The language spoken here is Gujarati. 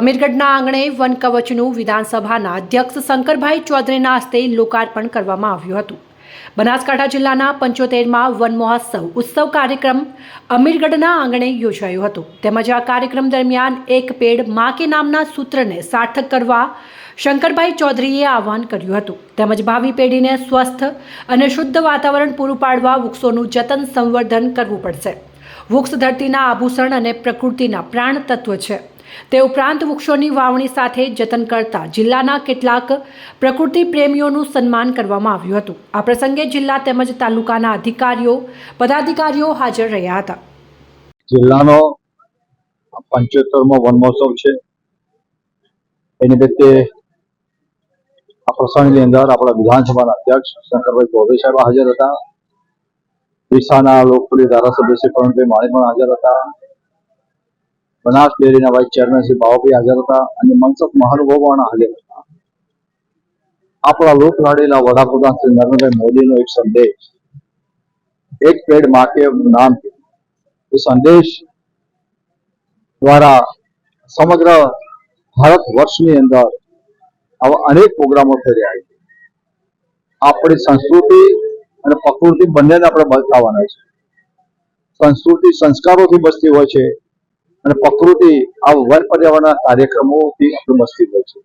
અમીરગઢના આંગણે વન કવચનું વિધાનસભાના અધ્યક્ષ શંકરભાઈ ચૌધરીના હસ્તે લોકાર્પણ કરવામાં આવ્યું હતું. બનાસકાંઠા જિલ્લાના પંચોતેરમાં વન મહોત્સવ ઉત્સવ કાર્યક્રમ અમીરગઢના આંગણે યોજાયો હતો. તેમજ આ કાર્યક્રમ દરમિયાન એક પેડ મા કે નામના સૂત્રને સાર્થક કરવા શંકરભાઈ ચૌધરીએ આહવાન કર્યું હતું. તેમજ ભાવિ પેઢીને સ્વસ્થ અને શુદ્ધ વાતાવરણ પૂરું પાડવા વૃક્ષોનું જતન સંવર્ધન કરવું પડશે. વૃક્ષ ધરતીના આભૂષણ અને પ્રકૃતિના પ્રાણ તત્વ છે. તે ઉપરાંત વૃક્ષોની વાવણી સાથે જતન કરતા જિલ્લાના કેટલાક પ્રકૃતિ પ્રેમીઓનું સન્માન કરવામાં આવ્યું હતું. આ પ્રસંગે જિલ્લા તેમજ તાલુકાના અધિકારીઓ, પદાધિકારીઓ હાજર રહ્યા હતા. જિલ્લાનો પંચોતેરમો વન મહોત્સવ છે. એ નિમિત્તે આ પ્રસંગની અંદર આપણા વિધાનસભાના અધ્યક્ષ શંકરભાઈ ચૌધરી સાહેબ હાજર હતા. ડીસાના લોકપ્રિય ધારાસભ્ય શ્રી પ્રવીણભાઈ માળી પણ હાજર હતા. બનાસ ડેરીના વાઇસ ચેરમેન શ્રી બાવાભાઈ હાજર હતા અને મનસુખ મહાનુભાવો હાજર હતા. આપણા લોકલાડીલા વડાપ્રધાન શ્રી નરેન્દ્રભાઈ મોદીનો એક સંદેશ. એક પેડમાં નામ એ સંદેશ દ્વારા સમગ્ર ભારત વર્ષની અંદર આવા અનેક પ્રોગ્રામો થઈ રહ્યા છે. આપણી સંસ્કૃતિ અને પ્રકૃતિ બંનેને આપણે બચાવવાના છે. સંસ્કૃતિ સંસ્કારોથી બચતી હોય છે. અને પ્રકૃતિ આ વન પર્યાવરણના કાર્યક્રમોથી આપણે મસ્તી હોય છે.